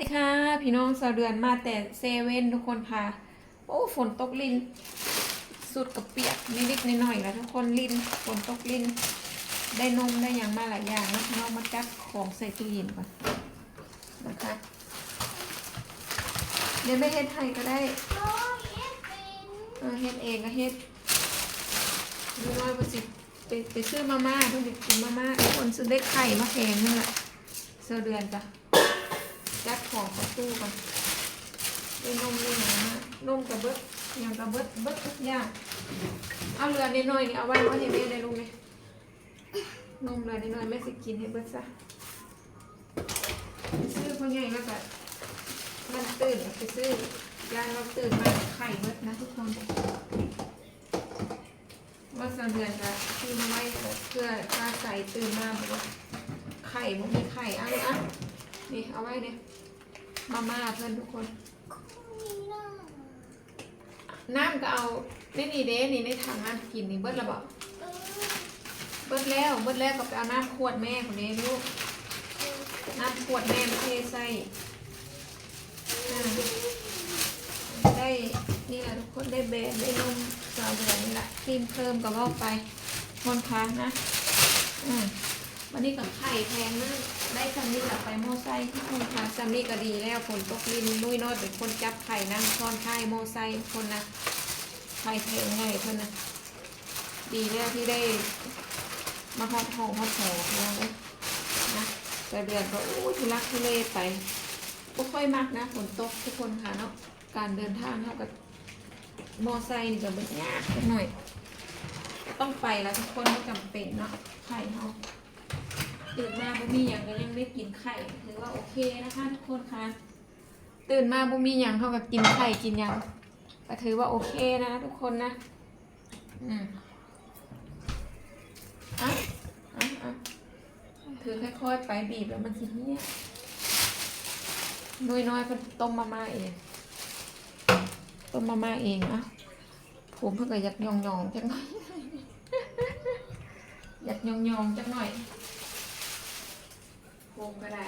สวัสดีค่ะ พี่น้องสาวเดือนมาแต่เซเว่นทุกคนค่ะ โอ้ฝนตกลิน สุดกับเปียกนิดๆหน่อยๆแล้วทุกคนลินฝนตกลิน ได้นมได้อย่างมาหลายอย่างนะพี่น้องมาจับของใส่ตู้เย็นก่อนนะคะเดี๋ยวไม่เฮ็ดไทยก็ได้เออเฮ็ดเองก็เฮ็ดน้อยๆไปสิไปไปซื้อมาม่าเพื่อนไปกินมาม่าทุกคนซื้อได้ไข่มาแพงนึงอะเสื้อเดือนจ้ะจัด ของเข้าตู้ก่อนได้นมได้หนานมกับเบิดหยังกับเบิดเบิดทุกอย่างเอาเรือนิดหน่อยนี่เอาไว้ไว้ให้แม่ได้รู้ไหมนมเรือนิดหน่อยแม่สิกินให้เบิดซะไปซื้อพ่อใหญ่แล้วก็มันตื่นไปซื้อยายเราตื่นมาไข่เบิดนะทุกคนว่าสามเดือนจะซื้อมาไว้เพื่อถ้าใส่ตื่นมาบอกว่าไข่มันมีไข่อะไรอะนี่เอาไว้เนี่ย มาม่าเพื่อนทุกคน น้ำก็เอานี่นี่เด้นี่ในถังน้ำกินนี่เบิดและบอกเบิดแล้วเบิดแล้วก็ไปเอาน้ำขวดแม่คนนี้ลูก น้ำขวดแม่มาเทใส่ได้นี่แหละทุกคนได้แบรนด์ได้นมสาวเหลืองนี่แหละครีมเพิ่มก็ว่าไปคนค้างนะ อืมวันนี้กับไข่แพงมาก ได้ซัมนี่กลับไปโมไซที่คนค่ะซัมนี่ก็ดีแล้วฝนตกลินนุ่ยนอยเป็นคนจับไข่นั่งซ้อนไข่โมไซคนนะไข่แพงไงเพื่อนนะดีแล้วที่ได้มาฮอดห้องฮอดหอนะเนะแต่เดือนก็โอ้ทุลักทุเลไปก็ค่อยมากนะฝนตกทุกคนค่ะเนาะการเดินทางเท่ากับโมไซค์นี่ก็เป็นยากหน่อย ต้องไปแล้วทุกคนไม่จำเป็นเนาะไข่เฮา ตื่นมาบ่มีอย่างก็ยังได้กินไข่ถือว่าโอเคนะคะทุกคนคะตื่นมาบ่มีอย่างเท่ากับกินไข่กินย่างก็ถือว่าโอเคนะทุกคนนะ อืมอะอะอะถือค่อยๆไปบีบแล้วมันสิเนี้ยน้อยๆเพิ่นต้มมาม่าเองต้มมาม่าเองอะผมเพิ่งก็อยากยองๆจังหน่อยอยากยองๆจังหน่อย โคมก็ได้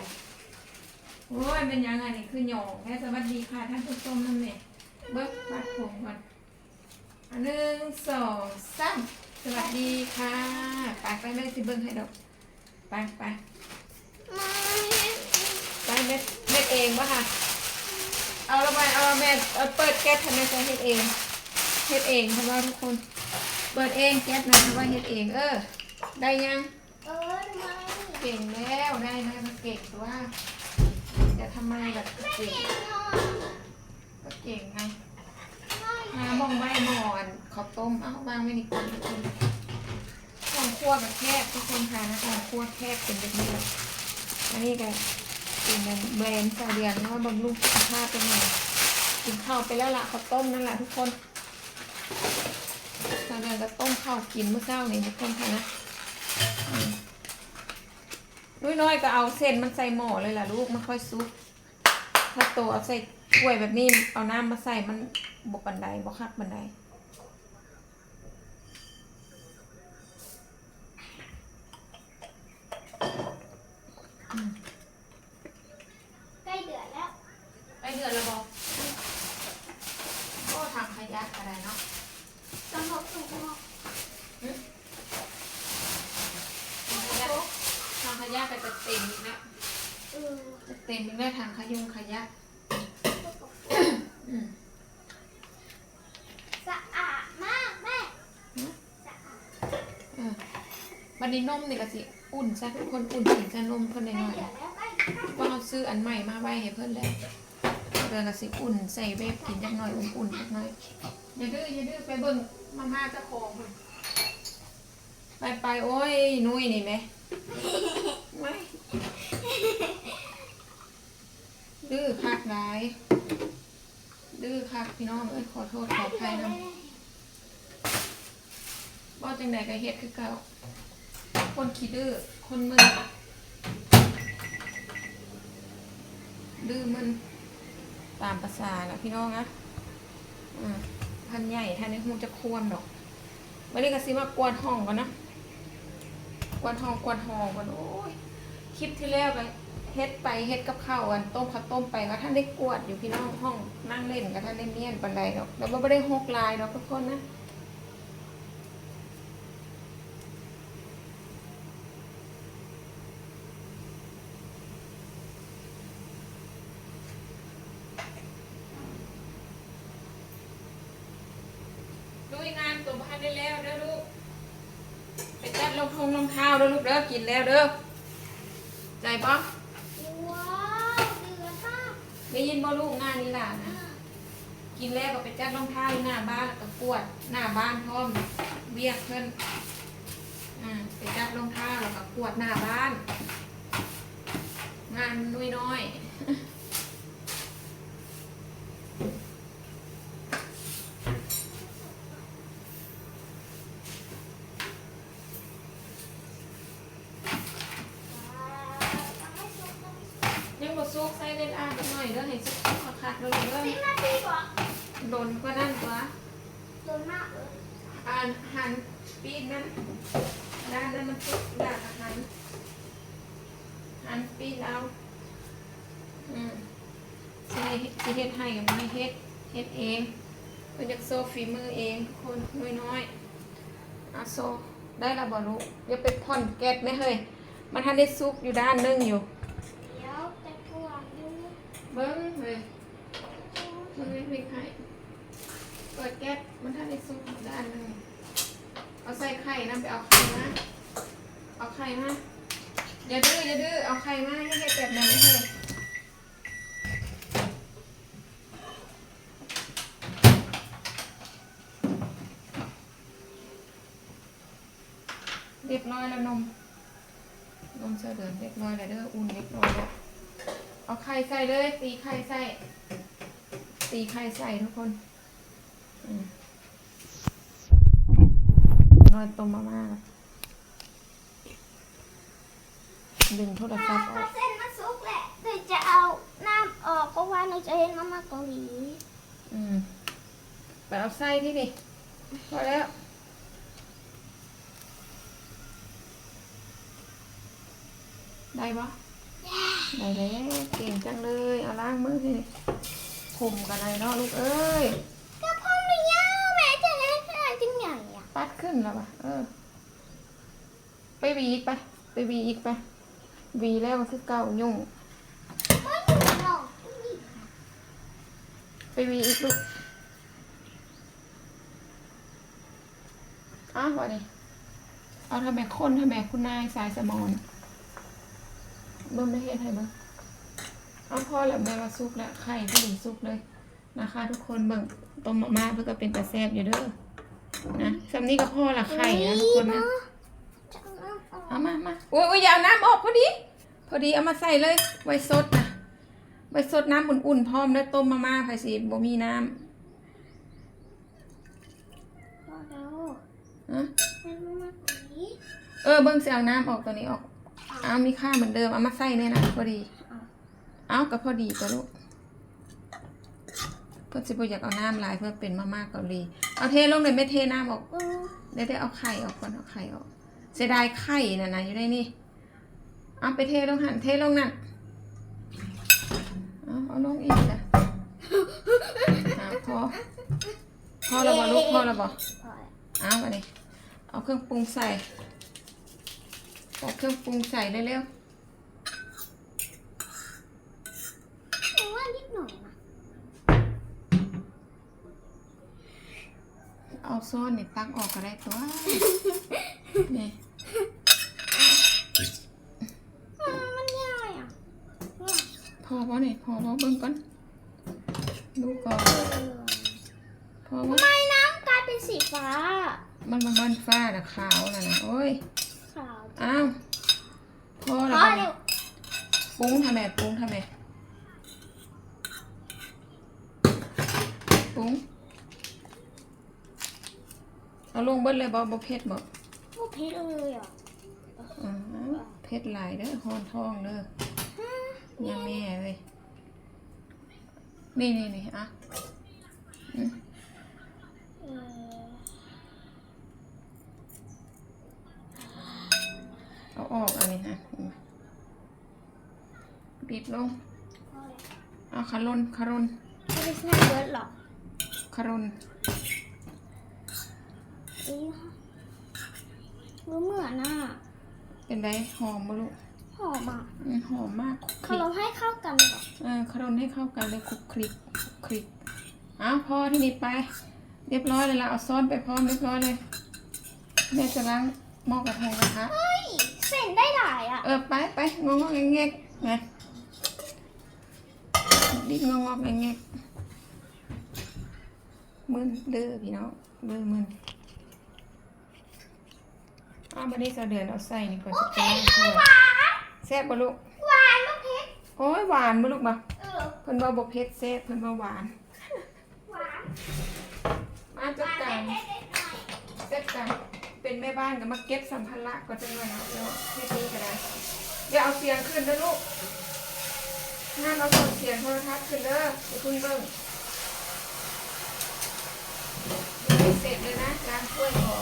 โอ้ยเป็นยังไงนี่คือหยองแม่สวัสดีค่ะท่านผู้ชมนั่นเนี่ยเบิกปัดผมก่อนหนึ่งสองสามสวัสดีค่ะไปไปแม่สิเบิ้งให้ดอกไปไปไปเม็ดเม็ดเองวะค่ะ เอาละไปเอาละแม่เอาเปิดแก๊สทำไมจะเฮ็ดเองเฮ็ดเองเพราะว่าทุกคน เปิดเองแก๊สนะเพราะว่าเฮ็ดเอง เออ ได้ยัง เออ ก่งแล้วได้นะมันเก่งแต่ว่าจะทำไมแบบเก่งก็เก่งไงหามองใบหมอนข้าวต้มเอาวางไว้ในกล่องทุกคนห้องครัวกับแคบทุกคนค่ะนะห้องครัวแคบเป็นแบบนี้อันนี้ก็เป็นแบรนด์สาเดียนเนาะบำรุงสุขภาพเป็นไงกินข้าวไปแล้วล่ะข้าวต้มนั่นแหละทุกคนสาเดียนก็ต้มข้าวกินเมื่อเช้านี้ทุกคนค่ะนะ น้อยๆก็เอาเส้นมันใส่หม้อเลยล่ะลูกมันค่อยซุปถ้าโตเอาใส่ถ้วยแบบนี้เอาน้ำมาใส่มันบกบันไดบกคักบันได ใกล้เดือดแล้ว ไปเดือนละบอกก็ทำขยะอะไรเนาะ ต้องพบถูกหม้อ ทำขยะทำขยะไปจะเต็มอีกแล้ว เออ จะเต็มอีกแล้วทางขยุงขยะอืม สะอาดมากแม่ หือ สะอาด เออ วันนี้นมนี่ก็สิอุ่นซะทุกคนอุ่นสิจะนมเพิ่นหใกล้น่อยเดือดแล้วใกล้ใกล้ๆว่าเราซื้ออันใหม่มาไว้ให้เพิ่นแล้วเดือนก็สิอุ่นใส่เวฟกินจักหน่อยอุ่นๆจักหน่อยอย่าดื้ออย่าดื้อไปเบิ่งมาม่าเจ้าของเพิ่นไปไปๆโอ้ยนุ้ยนี่แหม่ไม่ดื้อคักหลายดื้อคักพี่น้องเอ้ยขอโทษขออภัยนำว่าจังใดก็เฮ็ดคือเก่า คนขี้ดื้อ คนมึน ดื้อมันตามภาษานะพี่น้องนะอืมท่านใหญ่ท่านนี้คงจะควรดอกวันนี้ก็สิบมากวาดห้องก่อนนะ กวาดห้องกวาดห้องก่อนโอ้ย คลิปที่แล้วไปเฮ็ดไปเฮ็ดกับข้าวอันต้มข้าวต้มไปก็ท่านได้กวดอยู่พี่น้องห้องนั่งเล่นก็ท่านได้เมียนปันใดดอกแล้วบ่ได้หกลายดอกทุกคนนะลุยงาน ตัวบ้านได้แล้วเด้อลูกไปจัดลงทงลงเท้าเด้อลูกเด้อกินแล้วเด้อใจปะว้าวเดือดมากได้ยินบ่ลูกงานนี้ล่ะนะกินแล้วก็ไปจัดรองเท้าอยู่หน้าบ้านแล้วก็กวดหน้าบ้านพร้อมเบียกเพิ่นอ่าไปจัดรองเท้าแล้วก็กวดหน้าบ้าน งานน้อยน้อย ไม่สุกไม่สุก ๆยังบ่ซุกใส่เล่นอ่านหน่อยเด้อให้ซุกคักๆเด้อลูกเด้อ สิบนาทีก่อน โดนก็นั่นตัว โดนมากเลย อ่านหันปีนนั้นด้านนั้นมันซุกอยากหันหันปีนเอาอืมสิให้สิเฮ็ดให้กับไม่เฮ็ดเฮ็ดเองเพิ่นอยากโซฝีมือเองทุกคนน้อยๆอาโซได้และบ่ลูกอย่าไปผ่อนแก๊สแม่เฮ้ยมันทันได้ซุกอยู่ด้านหนึงอยู่เดี๋ยวจะกวางดูเบิ้งเฮ้ยมันไม่พลิกให้เปิดแก๊สมันทันได้ซุกอยู่ด้านหนึง เอาใส่ไข่นํไปเอาไข่มาเอาไข่มาอย่าดื้ออย่าดื้อเอาไข่มาอย่าเฮ็ดแบบนั้นเฮ้ยเรียบร้อยแล้วนม นมเสดือนเรียบร้อยแล้วเด้ออุ่นเรียบร้อยแล้วเอาไข่ใส่เลย ตีไข่ใส่ ตีไข่ใส่ทุกคน อืม นอนต้มมาม่าแล้วดึงโทรศัพท์ออถ้ากเส้นมันสุกแหละเดี๋ยวจะเอาน้ำออกเพราะว่าหนูจะเห็นมาม่าเกาหลี อืมไปเอาไส้ที่นี่พอแล้วได้ปะได้แล้วเก่งจังเลย เอาล้างมือให้ผมกันเลยเนาะลูกเอ้ย ขึ้นแล้วปะเออ ไปวีอีกไปไปวีอีกไปวีแล้วก็คือเก่ายุ่ง ไปวีอีกลูกอ้าววะนี่เอาทำไมคนทำไมคุณนายสายสมอนเบิ่มไม่เห็นให้เบิ่งเอาพ่อแล้วแม่ว่าซุกแล้วไข่ก็ดีซุกเลยนะคะ ทุกคนเบิ่งต้มมาม่าเพื่อก็เป็นตาแซบอยู่เด้อ นะสำนี้ก็พอละไข่นะทุกคนนะจะเอาน้ำออกเอามามาโอ้ยโอ้ยอย่าเอาน้ำออกพอดี พอดีเอามาใส่เลย ไว้สดนะไว้สดน้ำอุ่นๆพร้อมแล้วต้มมาม่าไผ่สิบ่มีน้พอแล้วำอะเป็นมาม่าเกาหลีเออเบิ่งเสียเอาน้ำออกตัวนี้ออก เอามีค่าเหมือนเดิมเอามาใส่เนี่ยนะพอดี เอาก็พอดีตัวลูกเพื่อสิบอยากเอาน้ำลายเพื่อเป็นมาม่าเกาหลี เอาเทลงเลยไม่เทน้ำออกเออได้ได้เอาไข่ออกก่อนเอาไข่ออกเสียดายไข่นะนะอยู่ในนี่เอาไปเทลงหันเทลงนั่นเอาเอาลงอีกจ้ะเอาพอพอแล้วบ่ลูกพอแล้วบอเอามาดิเอาเครื่องปรุงใส่เอาเครื่องปรุงใส่เร็วหนูว่านิดหน่อยนะ ๆเอา ซ้อนนี่ตักออกก็ได้ตัวนี่อ่ามันง่ายอะพอบ่นี่พอบ่เบิ่งก่อนดูก่อนเออพอบ่ทำไมน้ำกลายเป็นสีฟ้า มันมันมันฟ้าน่ะขาวน่ะนะโอ้ยขาวอ้าวพอพแล้วอบ่เร็นี่วปรุงทำไมปรุงทำไมปรุง เอาลงเบิดเลยบ่บ่เผ็ดบ่โอ้เพชรเลยอะอ๋อเผ็ดหลายเด้อฮอนท้องเด้อยังแม่เลยนี่นี่นี่อะอืมเออเอาออกอันนี้นะอืมปิดลงเอาคารนคารนไม่ได้สแน็คเบิร์ดหรอกคารน อีรู้เหมือนน่ะเป็นไดหอมบ่ลูกหอมอะอืมหอมมากคลุกคเขาลิกเราให้เข้ากันหรอเออคารนให้เข้ากันเลยคลุกคลิกคลุกคลิกอ้าวพอที่นี่ไป เรียบร้อยเลยละเอาซ้อนไปพร้อมเรียบร้อยเลยแม่จะล้างหม้อกระทงกระทะเฮ้ยเส้นได้หลายอะ เออไปไปงงงๆแงกๆนะดิ้นงงงๆแงกๆมึนเด้อพี่น้องเด้อมึนาวบันนี้เราเดือนเอาใส่นี่ก่อนจะเป็นช่วยแซ่บบ่ลูก หวานลูกเพชรโอ้ยหวานบ่ลูกบ่เออเพิ่นว่าบ่เผ็ดแซ่บเพิ่นว่าหวาน หวานมาหจัดวานการเล็กๆหน่อยเสร็จกันเป็นแม่บ้านก็มาเก็บสัมภาระก็จังว่าแล้วแล้วเฮ็ดนี้ก็ได้อย่าเอาเสียงขึ้นนะลูกงานเอาส่งเสียงโทรทัศน์ขึ้นเด้ออย่าเพิ่งเบิ่งยังไม่เสร็จเลยนะล้างถ้วยขอ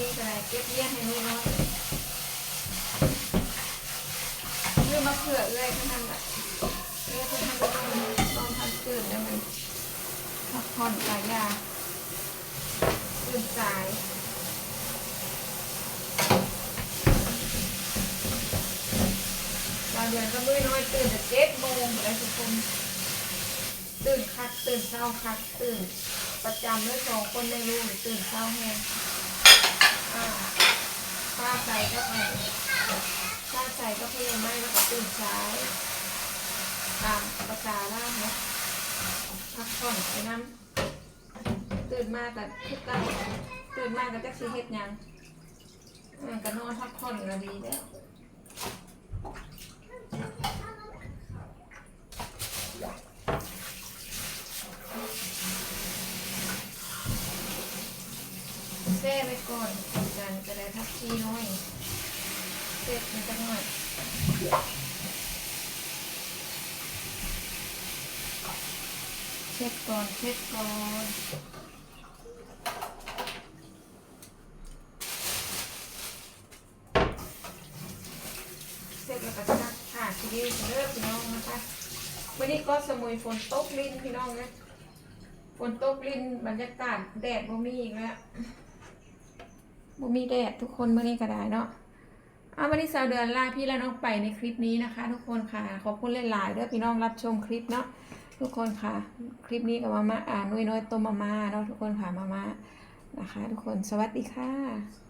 คลิปนี้ก็ได้เก็บเยี่ยงให้น้อยเรื่องมะเขือเอ้อยเท่านั้นแหละเอ้อยเท่านั้นต้องต้องทำตื่นแล้วมันพักผ่อนหลายอย่างตื่นสายบางเดือนก็มือน้อยตื่นแต่เจ็ดโมงอะไรทุกคนตื่นคักตื่นเช้าคักตื่น ประจำด้วยสองคนในรูตื่นเช้าแห้ง ป้าใจก็ไปป้าใจก็พยายามไม่แล้วก็ตื่นสายตามประกาล่าเนะพักผ่อนไปน้ำตื่นมาแต่ทุกเก้าตื่นมากับจักสีเฮ็ดยังอ่าก็นอนพักผ่อนก็ดีแล้ว แซ่ไปก่อนกันจะได้ทักทีน้อยเสร็จมันจะหน่อยเช็ดก่อนเช็ดก่อนเสร็จแล้วก็จะผ่าทีเดียวจะเลิกพี่น้องนะคะวันนี้ก็สมุยฝนตกลิ้นพี่น้องนะฝนตกลิ้นบรรยากาศแดดบ่มีอีกแล้ว บ่มีแดดทุกคนเมื่อนี้ก็ได้เนาะเอาวันนี้สาวเดือนลาพี่และน้องไปในคลิปนี้นะคะ ทุกคนค่ะ ขอบคุณหลายๆเด้อพี่น้องรับชมคลิปเนาะทุกคนค่ะ คลิปนี้กับมาม่าอ่าน้อยๆต้มมาม่าเนาะทุกคนค่ะมาม่านะคะ ทุกคนสวัสดีค่ะ